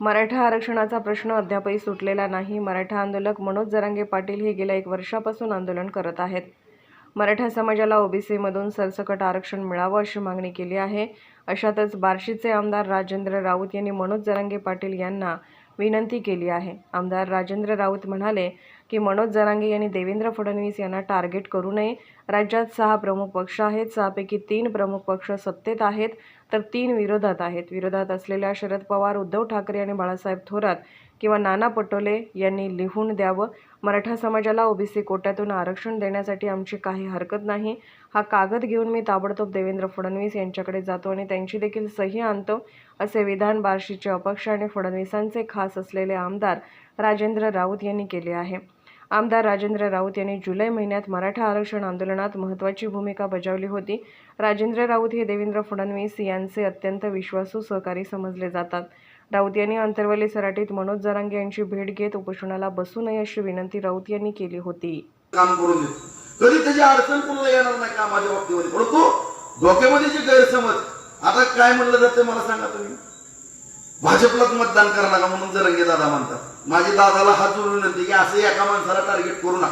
मराठा आरक्षणाचा प्रश्न अद्यापही सुटलेला नाही. मराठा आंदोलक मनोज जरांगे पाटील हे गेल्या एक वर्षापासून आंदोलन करत आहेत. मराठा समाजाला ओबीसीमधून सरसकट आरक्षण मिळावं अशी मागणी केली आहे. अशातच बार्शीचे आमदार राजेंद्र राऊत यांनी मनोज जरांगे पाटील यांना विनंती केली आहे. आमदार राजेंद्र राऊत म्हणाले की मनोज जरांगे यांनी देवेंद्र फडणवीस यांना टार्गेट करू नये. राज्यात सहा प्रमुख पक्ष आहेत. सहापैकी तीन प्रमुख पक्ष सत्तेत आहेत. तर तीन विरोधात आहेत. विरोधात असलेल्या शरद पवार उद्धव ठाकरे आणि बाळासाहेब थोरात किंवा नाना पटोले यांनी लिहून द्यावं. मराठा समाजाला ओबीसी कोट्यातून आरक्षण देण्यासाठी आमची काही हरकत नाही. हा कागद घेऊन मी ताबडतोब देवेंद्र फडणवीस यांच्याकडे जातो आणि त्यांची देखील सही आणतो असे विधान बार्शीचे अपक्ष आणि फडणवीसांचे खास असलेले आमदार राजेंद्र राऊत यांनी केले आहे. आमदार राजेंद्र राऊत यांनी जुलै महिन्यात मराठा आरक्षण आंदोलनात महत्त्वाची भूमिका बजावली होती. राजेंद्र राऊत हे देवेंद्र फडणवीस यांचे अत्यंत विश्वासू सहकारी समजले जातात. राऊत यांनी अंतरवली सराटीत मनोज जरांगे यांची भेट घेत उपोषणाला बसू नये अशी विनंती राऊत यांनी केली होती. काम करून कधी त्याची अडचण कोणाला येणार नाही कामाच्या बाबतीमध्ये. परंतु डोक्यामध्ये जे गैरसमज आता काय म्हणलं जातं मला सांगा तुम्ही. भाजपलाच मतदान करा नका म्हणून जरंगे दादा म्हणतात. माझ्या दादाला हात जोडून विनंती की असं एका माणसाला टार्गेट करू नका.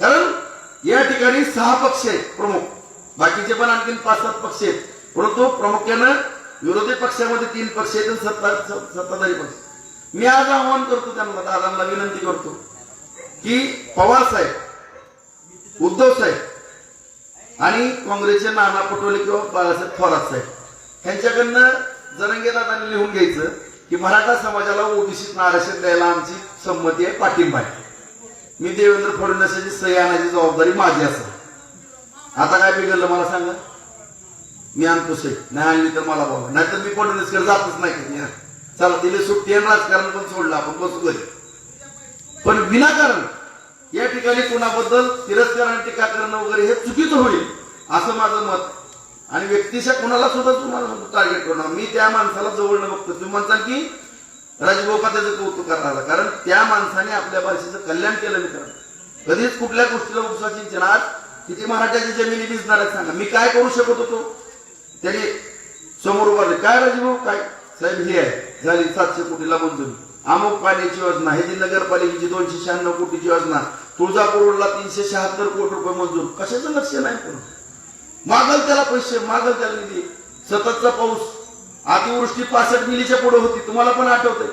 कारण या ठिकाणी सहा पक्ष आहेत प्रमुख. बाकीचे पण आणखी पाच सात पक्ष आहेत. परंतु प्रामुख्यानं विरोधी पक्षामध्ये तीन पक्ष आहेत आणि सत्ता सत्ताधारी पक्ष. मी आज आवाहन करतो त्यांना दादांना विनंती करतो की पवार साहेब उद्धव साहेब आणि काँग्रेसचे नाना पटोले किंवा बाळासाहेब थोरात साहेब यांच्याकडनं जरंगे दादांनी लिहून घ्यायचं की मराठा समाजाला ओबीसीत आरक्षण द्यायला आमची संमती आहे पाठिंबा आहे. मी देवेंद्र फडणवीसाची सही आणायची जबाबदारी माझी असेल. आता काय बिघडलं मला सांगा? मी आणतो सही. नाही आणली तर मला बाबा नाहीतर मी फडणवीसकडे जातच नाही चला दिले सुट्टी आणि राजकारण पण सोडलं आपण. बसू घरी. पण विनाकारण या ठिकाणी कुणाबद्दल तिरस्कार आणि टीका करणं वगैरे हे चुकीचं होईल असं माझं मत. आणि व्यक्तिशा कुणाला सुद्धा तुम्हाला टार्गेट करणार. मी त्या माणसाला जवळ बघतो तुम्ही म्हणताल की राजभाऊ त्याचं कौतुक करणार कारण त्या माणसाने आपल्या भाषेचं कल्याण केलं मित्रांनो. कधीच कुठल्या गोष्टीला उपसा सिंचन आज किती मराठ्याची जमिनी दिसणार आहेत सांगा. मी काय करू शकत होतो? त्याने समोर उभारले. काय राजभाऊ काय? साहेब हे आहे. झाली सातशे कोटीला मंजुरी अमुक पाण्याची योजना हे जी नगरपालिकेची दोनशे शहाण्णव कोटीची योजना. तुळजापूर रोडला तीनशे शहात्तर कोटी रुपये मंजूर. कशाचं लक्ष नाही करू मागल त्याला पैसे मागल त्याला निधी. सततचा पाऊस. अतिवृष्टी पासष्ट मिलीच्या पुढे होती. तुम्हाला पण आठवतंय.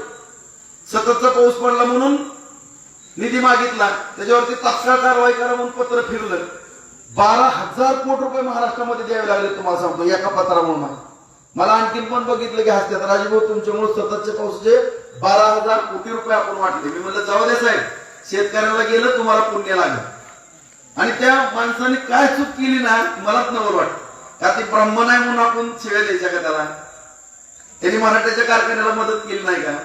सततचा पाऊस पडला म्हणून निधी मागितला. त्याच्यावरती तात्काळ कारवाई करा म्हणून पत्र फिरलं. बारा हजार कोटी रुपये महाराष्ट्रामध्ये द्यावे लागले तुम्हाला सांगतो. एका पत्रामुळे मला मला आणखीन पण बघितलं की हसत्यात. राजभाऊ तुमच्यामुळे सततचे पाऊसचे बारा हजार कोटी रुपये आपण वाटले. मी म्हणलं जाऊ दे साहेब. शेतकऱ्याला गेलं तुम्हाला पुण्य लागेल. आणि त्या माणसाने काय चूक केली ना मलाच नवर वाटत. का ती ब्रह्म नाही म्हणून आपण शिव्या द्यायच्या का त्याला? त्यांनी मराठ्याच्या कारखान्याला मदत केली नाही का?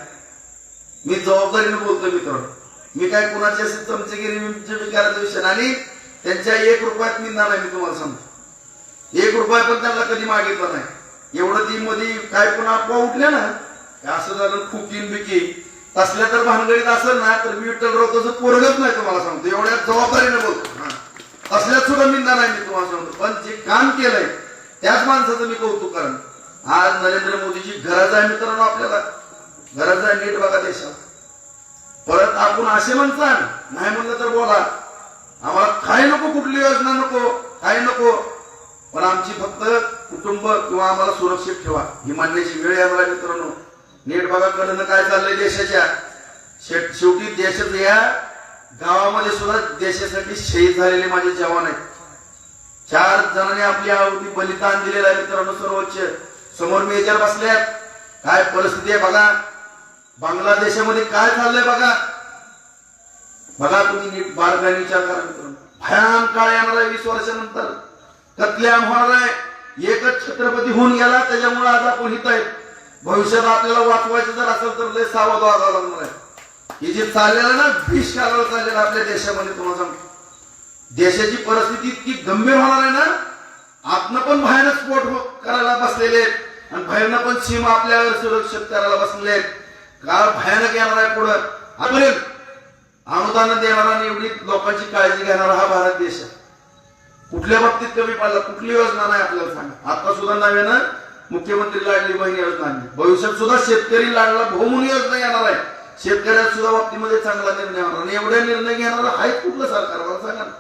मी जबाबदारीने बोलतो मित्र मी काय कुणाची असेल चमचेगिरी करायचा विषय आणि त्यांच्या एक रुपयात निंदा नाही मी तुम्हाला सांगतो. एक रुपया पण त्यांना कधी मागितला नाही. एवढं ती मध्ये काय पुन्हा अफवा उठल्या ना असं झालं खुकीन बिकी. तसल्या तर भानगडीत असेल ना तर मी विठ्ठलराव तसं पोरगच नाही तुम्हाला सांगतो. एवढ्या जबाबदारीने बोलतो. हा. सुद्धा निंदा नाही मी तुम्हाला सांगतो. पण जे काम केलंय त्याच माणसाचं मी कौतुक करण आज नरेंद्र मोदीची गरज आहे मित्रांनो आपल्याला. गरज आहे नीट बघा देशात. परत आपण असे म्हणसान नाही म्हणलं तर बोला. आम्हाला काही नको कुठली योजना नको काही नको. पण आमची फक्त कुटुंब किंवा आम्हाला सुरक्षित ठेवा. ही मांडण्याची वेळ आहे मला मित्रांनो. नीट बघा कडनं काय चाललंय देशाच्या. शेट- शेवटी देशात या गावामध्ये सुद्धा देशासाठी शहीद झालेले माझे जवान आहेत. चार जणांनी आपली आहुती बलिदान दिलेलं आहे मित्रांनो सर्वोच्च. समोर मेजर बसल्यात काय परिस्थिती आहे बघा. बांगलादेशामध्ये काय चाललंय बघा. बघा तुम्ही नीट बारकाने विचार करा मित्रांनो. भयान काळ येणार आहे वीस वर्षानंतर. कतल्याम होणार आहे. एकच छत्रपती होऊन गेला त्याच्यामुळे आज आपण हित आहेत. भविष्यात आपल्याला वाचवायचं जर असेल तर लय सावध व्हावं लागणार आहे. हे जे चाललेलं ना भीष कालावर चाललेलं आपल्या देशामध्ये तुम्हाला सांगतो. देशाची परिस्थिती इतकी गंभीर होणार आहे ना आपण पण भयानक स्फोट हो- करायला बसलेले आहेत. आणि बाहेरनं पण सीमा आपल्यावर सुरक्षित करायला बसलेले आहेत. काळ भयानक येणार आहे पुढं. आपण अनुदान देणारा आणि एवढी लोकांची काळजी घेणारा हा भारत देश आहे. कुठल्या बाबतीत कमी पडला कुठली योजना नाही आपल्याला सांगा आता सुद्धा नव्यानं मुख्यमंत्री लाडली बहीण योजना आणली. भविष्यात सुद्धा शेतकरी लाडला भाऊ म्हणून योजना येणार आहे. शेतकऱ्या सुद्धा बाबतीमध्ये चांगला निर्णय होणार आणि एवढ्या निर्णय घेणार आहे कुठलं सरकार मला सांगा ना.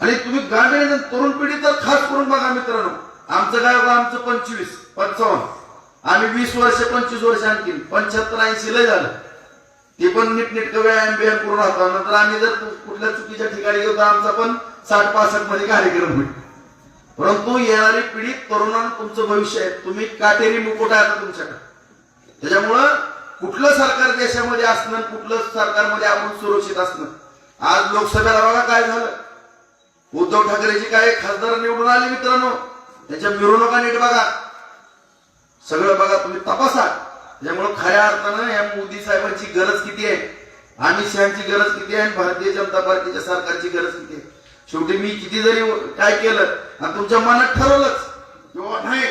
आणि तुम्ही ग्रामीण तरुण पिढी तर खास करून बघा मित्रांनो आमचं काय होतं आमचं पंचवीस पंचावन्न. आम्ही वीस वर्ष पंचवीस वर्ष आणखी पंच्याहत्तर ऐंशी लय झालं. ते पण नीटनेटकं व्यायाम बियाम करून राहतो. नंतर आम्ही जर कुठल्या चुकीच्या ठिकाणी गेलो तर आमचा पण साठ पासष्टमध्ये कार्यक्रम होईल. परंतु येणारी पिढी तरुणांना तुमचं भविष्य आहे. तुम्ही काटेरी मुकुट आहे तुमच्याकडे. त्याच्यामुळं कुठलं सरकार देशामध्ये असणं कुठलं सरकारमध्ये आपण सुरक्षित असणं? आज लोकसभेला बघा काय झालं. उद्धव ठाकरेची काय खासदार निवडून आले मित्रांनो? त्याच्या मिरवणुका नीट बघा. सगळं बघा तुम्ही तपासा. त्यामुळे खऱ्या अर्थानं या मोदी साहेबांची गरज किती आहे? अमित शहाची गरज किती आहे? आणि भारतीय जनता पार्टीच्या सरकारची गरज किती आहे? शेवटी मी किती जरी काय केलं? आणि तुमच्या मनात ठरवलंच. किंवा नाही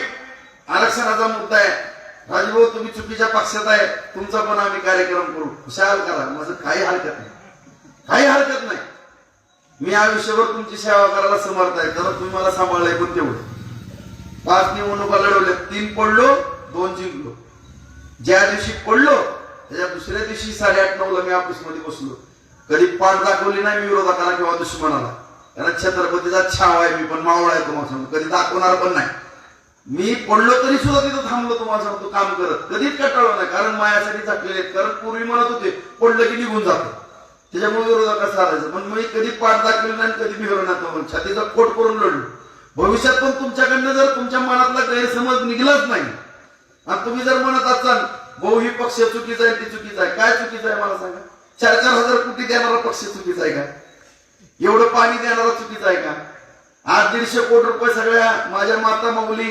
आरक्षणाचा मुद्दा आहे. राजभाऊ हो, तुम्ही चुकीच्या पक्षात आहे तुमचा पण आम्ही कार्यक्रम करू. खुशाल करा माझं काही हरकत नाही. काही हरकत नाही. मी आयुष्यभर तुमची सेवा करायला समर्थ आहे तर तुम्ही मला सांभाळलंय पण तेवढं. पाच निवडणुका लढवल्या तीन पडलो दोन जिंकलो. ज्या दिवशी पडलो त्याच्या दुसऱ्या दिवशी साडेआठ नऊला मी ऑफिसमध्ये बसलो. कधी पाठ दाखवली नाही मी विरोधकाला किंवा दुश्मनाला. कारण छत्रपतीचा छाव आहे मी पण मावळा आहे तुम्हाला सांगतो. कधी दाखवणार पण नाही. मी पडलो तरी सुद्धा तिथं थांबलो तुम्हाला सांगतो काम करत. कधीच कटाळलो नाही कारण मायासाठी झाकलेले आहेत. कारण पूर्वी म्हणत होते पडलं की निघून जातो. त्याच्यामुळे कसं आलायचं पण मी कधी पाठ दाखवली नाही कधी बिहर नाही. छातीचा कोट करून लढलो. भविष्यात पण तुमच्याकडनं जर तुमच्या मनातला गैरसमज निघलाच नाही आणि तुम्ही जर म्हणत असाल भाऊ ही पक्ष चुकीचा आहे ती चुकीचा आहे. काय चुकीचं आहे मला सांगा? चार चार हजार कोटी देणारा पक्ष चुकीचा आहे का? एवढं पाणी देणारा चुकीचा आहे का? आज दीडशे कोटी रुपये सगळ्या माझ्या माता माऊली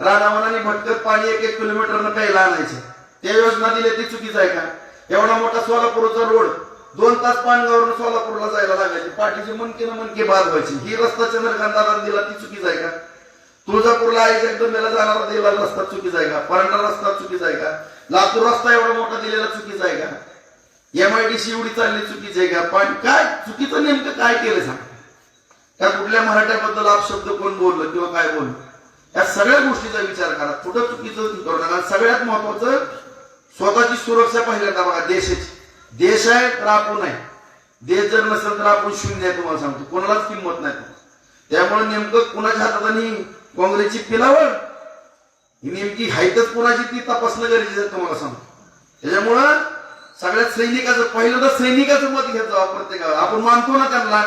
रानावनाने भटकत पाणी एक एक किलोमीटरनं प्यायला आणायचे त्या योजना दिल्या ती चुकीच आहे का? एवढा मोठा सोलापूरचा रोड दोन तास पाणगावरून सोलापूरला जायला लागायचे. पाठीची मनकीनं मनकी बाद व्हायची. ही रस्ता चंद्रकांताला दिला ती चुकीच आहे का? तुळजापूरला आई जगदंबेला जाणारा दिलेला रस्ता चुकीच आहे का? परांडा रस्ता चुकीचा आहे का? लातूर रस्ता एवढा मोठा दिलेला चुकीचा आहे का? एमआयडीसी एवढी चालली चुकीच आहे का? पण काय? चुकीचं नेमकं काय केलं सांग? त्या कुठल्या मराठ्याबद्दल अपशब्द कोण बोललं किंवा काय बोललं? या सगळ्या गोष्टीचा विचार करा कुठं चुकीचं करू नका सगळ्यात महत्वाचं स्वतःची सुरक्षा पहिल्यांदा बघा देशाची देश आहे तर आपण आहे देश जर नसेल तर आपण शून्य आहे तुम्हाला सांगतो. कोणालाच किंमत नाही त्यामुळे नेमकं कुणाच्या हातात आणि काँग्रेसची पिलावळ? ही नेमकी हायतच कुणाची ती तपासणं गरजेचं आहे तुम्हाला सांगतो. त्याच्यामुळं सगळ्यात सैनिकाचं पहिलं तर सैनिकाचं मत घेत जावं प्रत्येकाला. आपण मानतो ना त्यांना.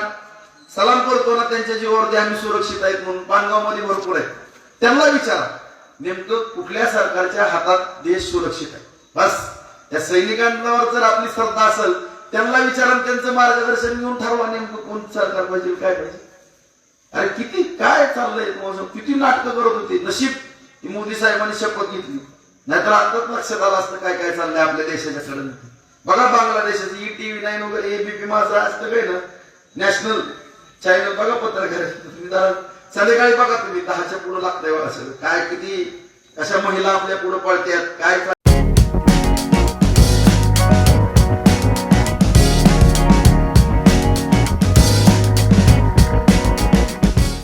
सलाम करतो ना त्यांच्या जीवावरती आम्ही सुरक्षित आहेत म्हणून. पानगावमध्ये भरपूर आहेत. त्यांना विचारा. नेमकं कुठल्या सरकारच्या हातात देश सुरक्षित आहे? बस. त्या सैनिकांवर जर आपली श्रद्धा असेल त्यांना विचारा त्यांचं मार्गदर्शन घेऊन ठरवा नेमकं कोण सरकार पाहिजे काय पाहिजे. अरे किती काय चाललंय तुम्हाला किती नाटकं करत होती. नशीब मोदी साहेबांनी शपथ घेतली. नाहीतर आताच लक्षात आलं असतं काय काय चाललंय आपल्या देशाच्या कडे बघा बांगलादेशाचं ई टीव्ही नाईन वगैरे एबीपी माझं असतं काय ना? नॅशनल चॅनल बघा पत्रकार तुम्ही जरा संध्याकाळी बघा तुम्ही दहाच्या पुढे लागतंय असेल काय किती अशा महिला आपल्या पुढे पळत्यात काय